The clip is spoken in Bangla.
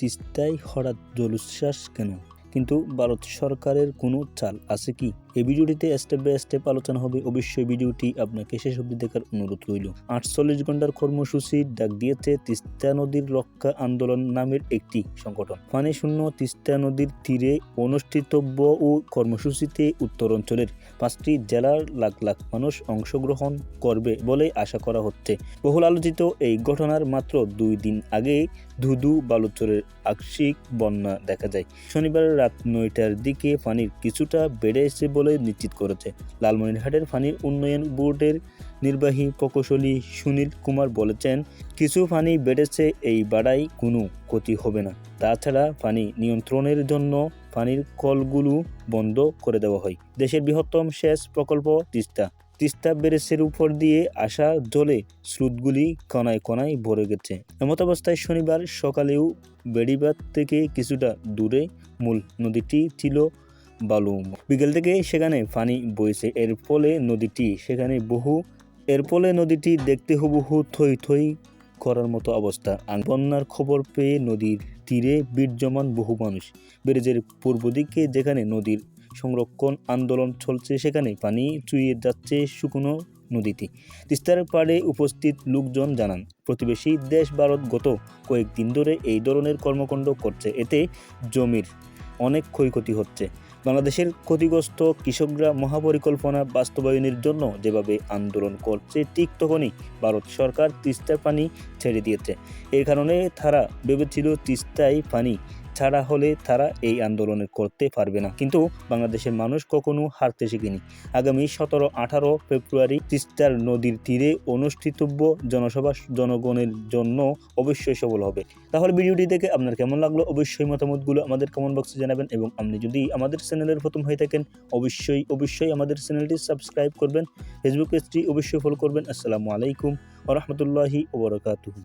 তিস্তায় হঠাৎ জলোচ্ছ্বাস কেন? কিন্তু ভারত সরকারের কোনো চাল আছে কি? এই ভিডিওটিতে স্টেপ বাই স্টেপ আলোচনা হবে। অবশ্যই ভিডিওটি আপনাকে শেষ অবধি দেখার অনুরোধ রইল। আটচল্লিশ ঘণ্টার কর্মসূচি ডাক দিয়েছে তিস্তা নদীর রক্ষা আন্দোলন নামের একটি সংগঠন। পানি শূন্য তিস্তা নদীর তীরে অনুষ্ঠিতব্য ও কর্মসূচিতে উত্তরাঞ্চলের পাঁচটি জেলার লাখ লাখ মানুষ অংশগ্রহণ করবে বলে আশা করা হচ্ছে। বহুল আলোচিত এই ঘটনার মাত্র দুই দিন আগে ধুধু বালুচরের আকস্মিক বন্যা দেখা যায়। শনিবার রাত নয়টার দিকে পানির কিছুটা বেড়ে বেড়েছে বলে নিশ্চিত করেছে। লালমনিরহাটের পানির উন্নয়ন বোর্ডের নির্বাহী প্রকৌশলী সুনীল কুমার বলেছেন, কিছু পানি বেড়েছে, এই বাড়াই কোনো ক্ষতি হবে না। তাছাড়া পানি নিয়ন্ত্রণের জন্য পানির কলগুলো বন্ধ করে দেওয়া হয়। দেশের বৃহত্তম সেচ প্রকল্প তিস্তা। তিস্তা ব্যারেজের উপর দিয়ে আসা জলে স্রোতগুলি কণায় কণায় ভরে গেছে। এমত অবস্থায় শনিবার সকালেও বেড়িবাদ থেকে কিছুটা দূরে মূল নদীটি ছিল বালু। বিকেল থেকে সেখানে পানি বইছে। এর ফলে নদীটি সেখানে বহু এর ফলে নদীটি দেখতে হুবহু থই থই করার মতো অবস্থা। বন্যার খবর পেয়ে নদীর তীরে বিরাজমান বহু মানুষ। ব্যারেজের পূর্ব দিকে যেখানে নদীর সংরক্ষণ আন্দোলন চলছে, সেখানে পানি চুইয়ে যাচ্ছে শুকনো নদীতে তিস্তার পাড়ে উপস্থিত লোকজন জানান, প্রতিবেশী দেশ ভারত গত কয়েকদিন ধরে এই ধরনের কর্মকাণ্ড করছে। এতে জমির অনেক ক্ষয়ক্ষতি হচ্ছে। বাংলাদেশের ক্ষতিগ্রস্ত কৃষকরা মহাপরিকল্পনা বাস্তবায়নের জন্য যেভাবে আন্দোলন করছে, ঠিক তখনই ভারত সরকার তিস্তার পানি ছেড়ে দিয়েছে। এর কারণে তারা ভেবেছিল তিস্তায় পানি ছাড়া হলে তারা এই আন্দোলন করতে পারবে না। কিন্তু বাংলাদেশের মানুষ কখনো হারতে শিখেনি। আগামী সতেরো, আঠারো ফেব্রুয়ারি তিস্তার নদীর তীরে অনুষ্ঠিতব্য জনসভা জনগণের জন্য অবশ্যই সফল হবে। তাহলে ভিডিওটি দেখে আপনার কেমন লাগল? অবশ্যই মতামতগুলো আমাদের কমেন্ট বক্সে জানাবেন এবং আপনি যদি আমাদের চ্যানেলের প্রথম হয়ে থাকেন, অবশ্যই অবশ্যই আমাদের চ্যানেলটি সাবস্ক্রাইব করবেন। ফেসবুক পেজটি অবশ্যই ফলো করবেন। আসসালামু আলাইকুম ওরহমতুল্লাহি ওবরাকাতুহু